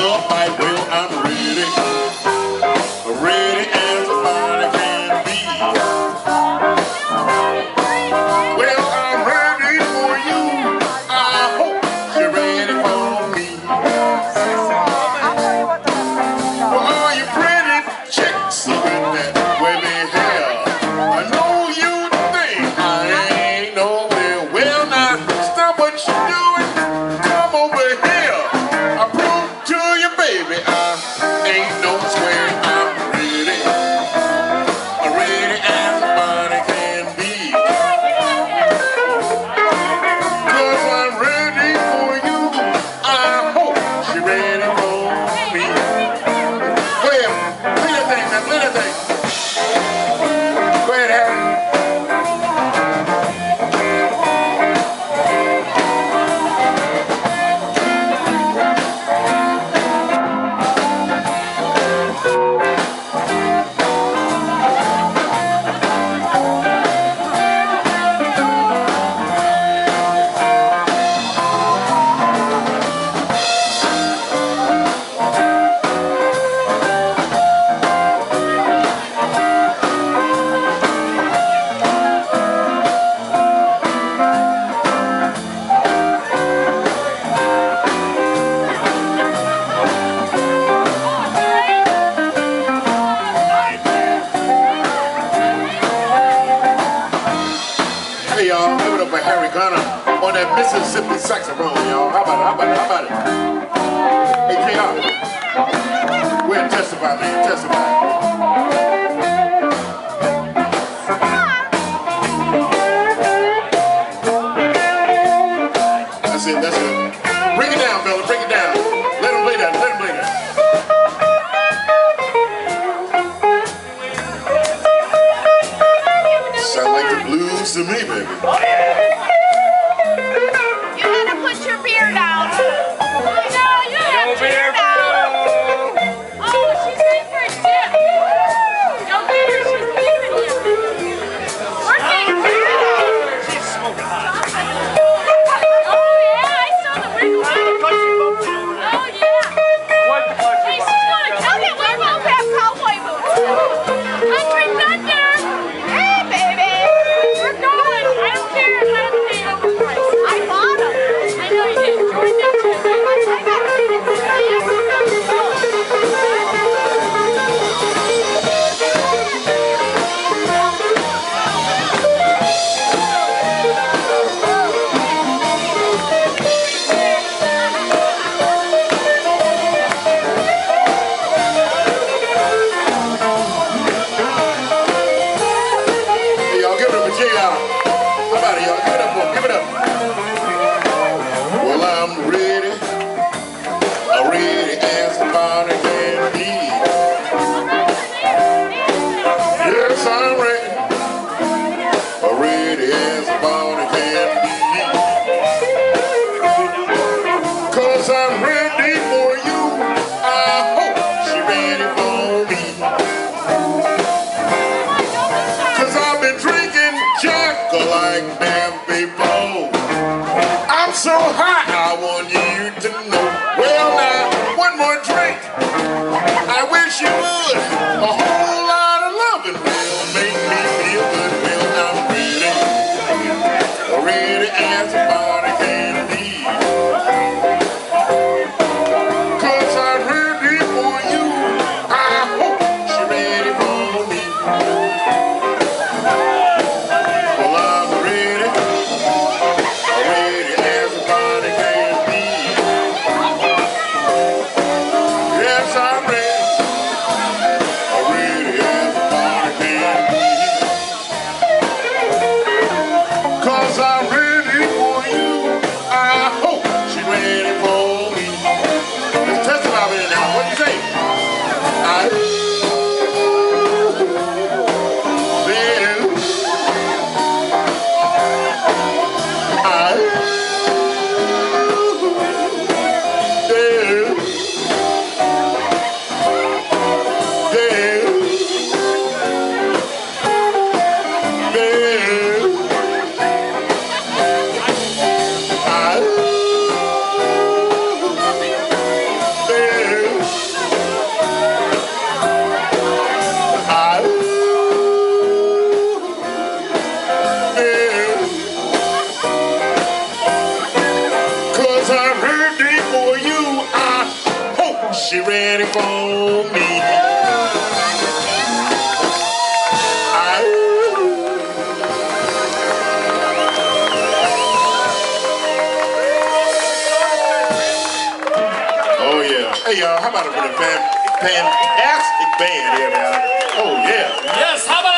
up my. Square. Mississippi saxophone, y'all. How about it? How about it? How about it? Hey, K.R. We're testify, man. Testify. That's it, that's it. Bring it down, fella, bring it down. Let play that, let play that. Sound like the blues to me, baby. Give it up for. Give it up. look like damn people. I'm so hot, I want you to know. Well now, one more drink. I wish you would. A whole lot of loving will make me feel good. Well, I'm ready, ready as a body. querer conmigo. Ay. Oh yeah. Hey y'all, how about it for the fan, fantastic band here, man? Oh yeah. Yes, how about